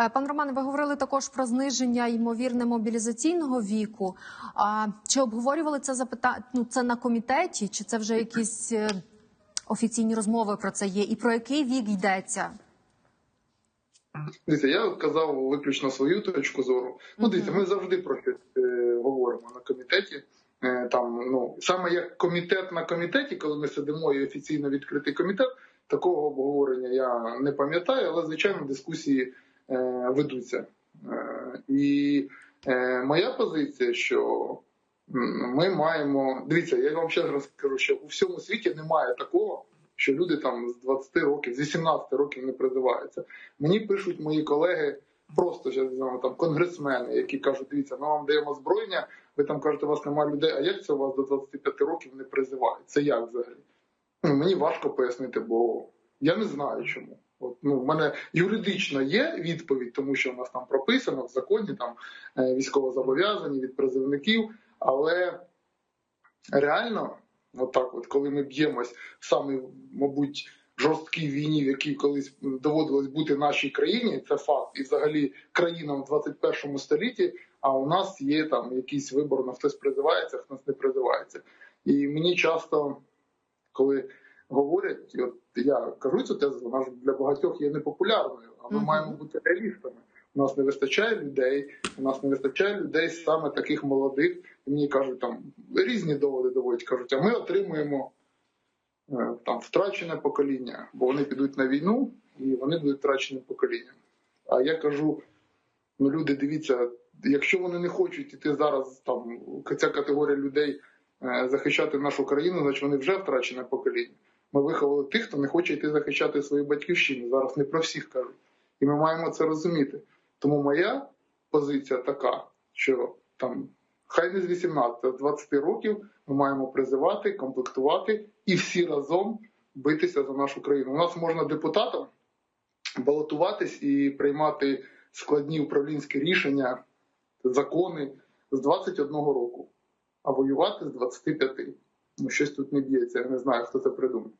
Е, Пан Роман, ви говорили також про зниження ймовірне мобілізаційного віку. А чи обговорювали це запитання ну, це на комітеті, чи це вже якісь е, офіційні розмови про це є? І про який вік йдеться? Дивіться, я казав виключно свою точку зору. Ну, дивіться, ми завжди про щось е, говоримо на комітеті. Е, там, ну, саме як комітет на комітеті, коли ми сидимо і офіційно відкритий комітет, такого обговорення я не пам'ятаю, але звичайно дискусії ведуться. Е, і е, моя позиція, що ми маємо. Дивіться, я вам ще раз скажу, що у всьому світі немає такого, що люди там з 20 років, з 18 років не призиваються. Мені пишуть мої колеги, просто ще знаємо, там конгресмени, які кажуть, дивіться, ми вам даємо зброєння, ви там кажете, у вас немає людей, а як це у вас до 25 років не призивають? Це як взагалі? Ну, мені важко пояснити, бо я не знаю чому. Ну, в мене юридично є відповідь, тому що в нас там прописано в законі там е, військовозобов'язані від призивників, але реально, от так от, коли ми б'ємось в самій, мабуть, жорсткій війні, в якій колись доводилось бути нашій країні, це факт, і взагалі країнам в 21 столітті. А у нас є там якийсь вибор, на хтось призивається, хтось не призивається. І мені часто, коли говорять, от я кажу цю тезу, вона ж для багатьох є непопулярною, а ми маємо бути реалістами. У нас не вистачає людей, у нас не вистачає людей саме таких молодих. І мені кажуть, там різні доводи доводять, кажуть, а ми отримуємо е, там втрачене покоління, бо вони підуть на війну і вони будуть втраченим поколінням. А я кажу: ну люди, дивіться, якщо вони не хочуть іти зараз, там ця категорія людей е, захищати нашу країну, значить вони вже втрачене покоління. Ми виховали тих, хто не хоче йти захищати свою батьківщину. Зараз не про всіх кажуть. І ми маємо це розуміти. Тому моя позиція така, що там хай не з 18, а з 20 років ми маємо призивати, комплектувати і всі разом битися за нашу країну. У нас можна депутатам балотуватись і приймати складні управлінські рішення, закони з 21 року, а воювати з 25. Ну, щось тут не б'ється, я не знаю, хто це придумав.